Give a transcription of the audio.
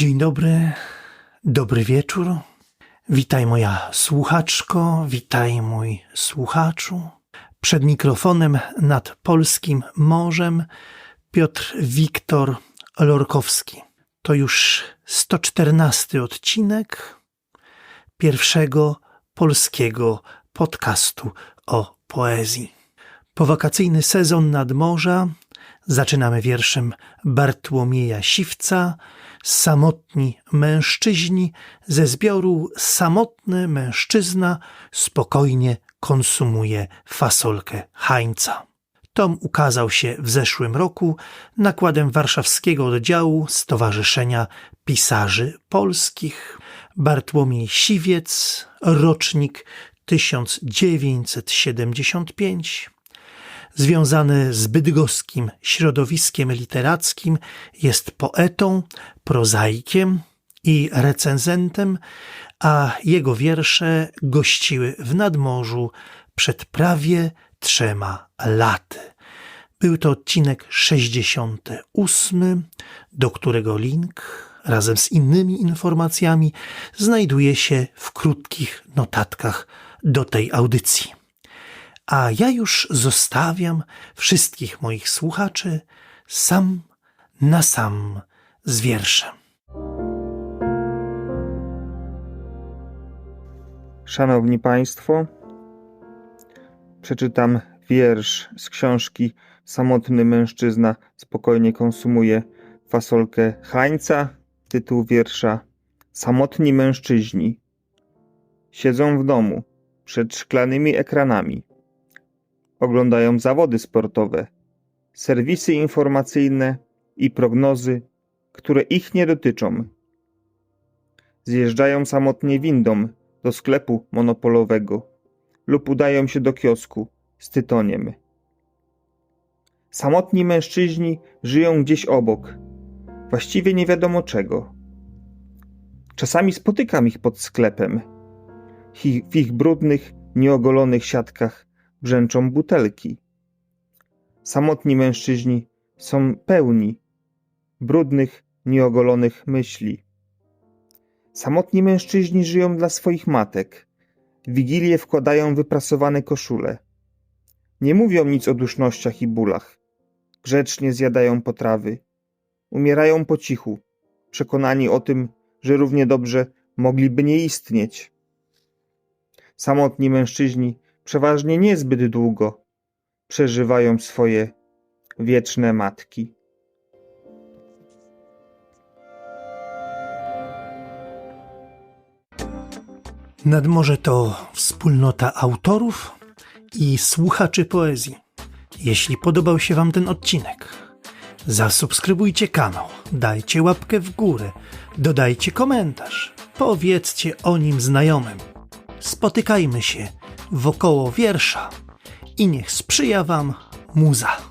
Dzień dobry, dobry wieczór. Witaj moja słuchaczko, witaj mój słuchaczu. Przed mikrofonem nad polskim morzem Piotr Wiktor Lorkowski. To już 114 odcinek pierwszego polskiego podcastu o poezji. Powakacyjny sezon nadmorza zaczynamy wierszem Bartłomieja Siwca Samotni mężczyźni ze zbioru Samotny mężczyzna spokojnie konsumuje fasolkę Hańca. Tom ukazał się w zeszłym roku nakładem warszawskiego oddziału Stowarzyszenia Pisarzy Polskich. Bartłomiej Siwiec, rocznik 1975, związany z bydgoskim środowiskiem literackim, jest poetą, prozaikiem i recenzentem, a jego wiersze gościły w nadmorzu przed prawie trzema laty. Był to odcinek 68, do którego link razem z innymi informacjami znajduje się w krótkich notatkach do tej audycji. A ja już zostawiam wszystkich moich słuchaczy sam na sam z wierszem. Szanowni Państwo, przeczytam wiersz z książki Samotny mężczyzna spokojnie konsumuje fasolkę Hańca. Tytuł wiersza Samotni mężczyźni siedzą w domu przed szklanymi ekranami. Oglądają zawody sportowe, serwisy informacyjne i prognozy, które ich nie dotyczą. Zjeżdżają samotnie windą do sklepu monopolowego lub udają się do kiosku z tytoniem. Samotni mężczyźni żyją gdzieś obok, właściwie nie wiadomo czego. Czasami spotykam ich pod sklepem. W ich brudnych, nieogolonych siatkach brzęczą butelki. Samotni mężczyźni są pełni brudnych, nieogolonych myśli. Samotni mężczyźni żyją dla swoich matek. W Wigilię wkładają wyprasowane koszule. Nie mówią nic o dusznościach i bólach. Grzecznie zjadają potrawy. Umierają po cichu, przekonani o tym, że równie dobrze mogliby nie istnieć. Samotni mężczyźni przeważnie niezbyt długo przeżywają swoje wieczne matki. Nadmorze to wspólnota autorów i słuchaczy poezji. Jeśli podobał się Wam ten odcinek, zasubskrybujcie kanał, dajcie łapkę w górę, dodajcie komentarz, powiedzcie o nim znajomym. Spotykajmy się wokoło wiersza i niech sprzyja Wam muza.